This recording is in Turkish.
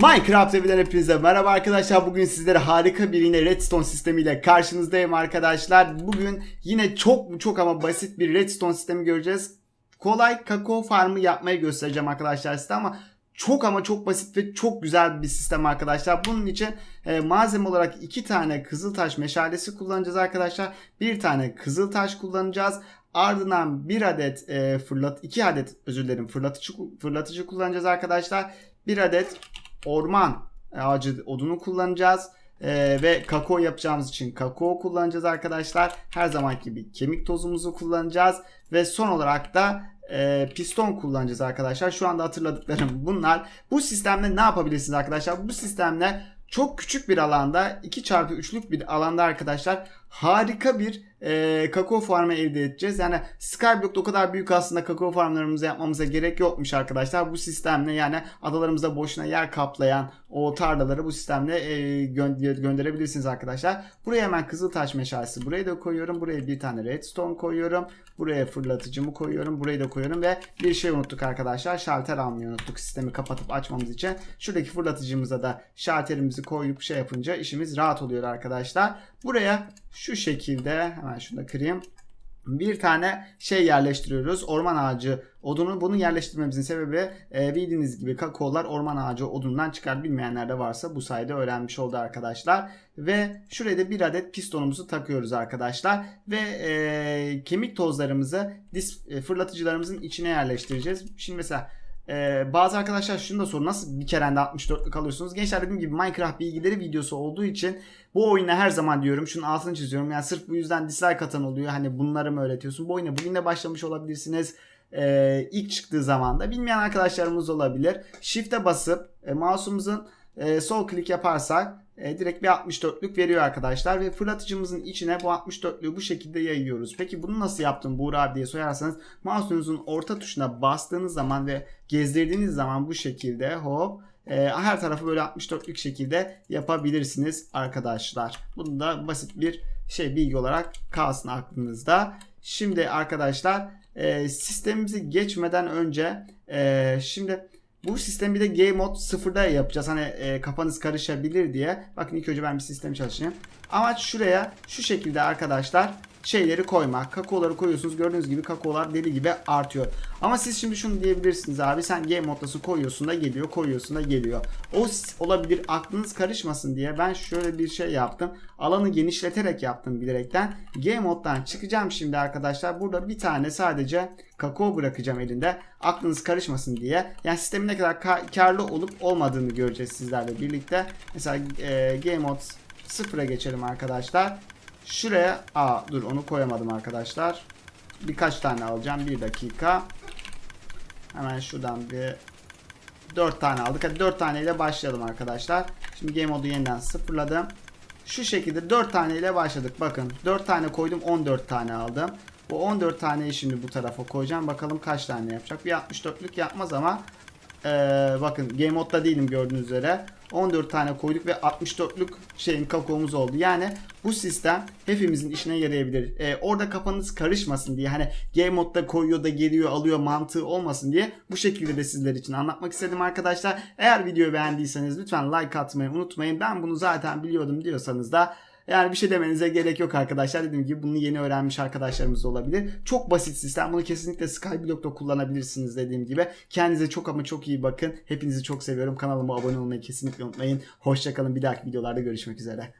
Minecraft evinden hepinize merhaba arkadaşlar. Bugün sizlere harika bir yine redstone sistemiyle karşınızdayım arkadaşlar. Bugün yine çok çok ama basit bir redstone sistemi göreceğiz. Kolay kakao farmı yapmayı göstereceğim arkadaşlar size ama çok ama çok basit ve çok güzel bir sistem arkadaşlar. Bunun için e, malzeme olarak iki tane kızıltaş meşalesi kullanacağız arkadaşlar. Bir tane kızıltaş kullanacağız. Ardından bir adet e, fırlat iki adet özür dilerim fırlatıcı fırlatıcı kullanacağız arkadaşlar. Bir adet orman ağacı odunu kullanacağız. Ee, ve kakao yapacağımız için kakao kullanacağız arkadaşlar. Her zaman gibi kemik tozumuzu kullanacağız. Ve son olarak da e, piston kullanacağız arkadaşlar. Şu anda hatırladıklarım bunlar. Bu sistemle ne yapabilirsiniz arkadaşlar? Bu sistemle çok küçük bir alanda 2 çarpı 3'lük bir alanda arkadaşlar harika bir e, kakao farmı elde edeceğiz. Yani Skyblock'ta o kadar büyük aslında kakao farmlarımızı yapmamıza gerek yokmuş arkadaşlar. Bu sistemle yani adalarımızda boşuna yer kaplayan o tarlaları bu sistemle e, gö- gönderebilirsiniz arkadaşlar. Buraya hemen kızıltaş meşalesi buraya da koyuyorum. Buraya bir tane redstone koyuyorum. Buraya fırlatıcımı koyuyorum. Burayı da koyuyorum ve bir şey unuttuk arkadaşlar. Şalter almayı unuttuk sistemi kapatıp açmamız için. Şuradaki fırlatıcımıza da şalterimizi koyup şey yapınca işimiz rahat oluyor arkadaşlar. Buraya şu şekilde hemen şunu da kırayım. Bir tane şey yerleştiriyoruz. Orman ağacı odunu. Bunu yerleştirmemizin sebebi e, bildiğiniz gibi kakaolar orman ağacı odundan çıkar. Bilmeyenler de varsa bu sayede öğrenmiş oldu arkadaşlar. Ve şuraya da bir adet pistonumuzu takıyoruz arkadaşlar. Ve e, kemik tozlarımızı dis, e, fırlatıcılarımızın içine yerleştireceğiz. Şimdi mesela ee, bazı arkadaşlar şunu da sorun nasıl bir kerende 64'lük alıyorsunuz? Gençler dediğim gibi Minecraft bilgileri videosu olduğu için bu oyuna her zaman diyorum şunun altını çiziyorum. Yani sırf bu yüzden dislike atan oluyor. Hani bunları mı öğretiyorsun? Bu oyuna bugün de başlamış olabilirsiniz. Ee, ilk çıktığı zaman da bilmeyen arkadaşlarımız olabilir. Shift'e basıp e, mouse'umuzun e, sol klik yaparsak e, direkt bir 64'lük veriyor arkadaşlar ve fırlatıcımızın içine bu 64'lüğü bu şekilde yayıyoruz. Peki bunu nasıl yaptın Buğra abi diye sorarsanız mouse'unuzun orta tuşuna bastığınız zaman ve gezdirdiğiniz zaman bu şekilde hop e, her tarafı böyle 64'lük şekilde yapabilirsiniz arkadaşlar. Bunu da basit bir şey bilgi olarak kalsın aklınızda. Şimdi arkadaşlar e, sistemimizi geçmeden önce e, şimdi bu sistemi bir de Game Mode 0'da yapacağız. Hani e, kafanız karışabilir diye. Bakın ilk önce ben bir sistemi çalışayım. Amaç şuraya şu şekilde arkadaşlar şeyleri koymak. Kakaoları koyuyorsunuz. Gördüğünüz gibi kakaolar deli gibi artıyor. Ama siz şimdi şunu diyebilirsiniz abi. Sen game moddasın koyuyorsun da geliyor. Koyuyorsun da geliyor. O olabilir. Aklınız karışmasın diye ben şöyle bir şey yaptım. Alanı genişleterek yaptım bilerekten. Game moddan çıkacağım şimdi arkadaşlar. Burada bir tane sadece kakao bırakacağım elinde. Aklınız karışmasın diye. Yani sistemin ne kadar ka- karlı olup olmadığını göreceğiz sizlerle birlikte. Mesela e, game mod sıfıra geçelim arkadaşlar. Şuraya aa dur onu koyamadım arkadaşlar. Birkaç tane alacağım. Bir dakika. Hemen şuradan bir 4 tane aldık. Hadi 4 taneyle başlayalım arkadaşlar. Şimdi game modu yeniden sıfırladım. Şu şekilde 4 tane ile başladık. Bakın 4 tane koydum 14 tane aldım. Bu 14 taneyi şimdi bu tarafa koyacağım. Bakalım kaç tane yapacak. Bir 64'lük yapmaz ama ee, bakın game modda değilim gördüğünüz üzere. 14 tane koyduk ve 64'lük şeyin kakaomuz oldu. Yani bu sistem hepimizin işine yarayabilir. Ee, orada kafanız karışmasın diye hani game modda koyuyor da geliyor alıyor mantığı olmasın diye bu şekilde de sizler için anlatmak istedim arkadaşlar. Eğer videoyu beğendiyseniz lütfen like atmayı unutmayın. Ben bunu zaten biliyordum diyorsanız da yani bir şey demenize gerek yok arkadaşlar. Dediğim gibi bunu yeni öğrenmiş arkadaşlarımız da olabilir. Çok basit sistem. Bunu kesinlikle Skyblock'ta kullanabilirsiniz dediğim gibi. Kendinize çok ama çok iyi bakın. Hepinizi çok seviyorum. Kanalıma abone olmayı kesinlikle unutmayın. Hoşçakalın. Bir dahaki videolarda görüşmek üzere.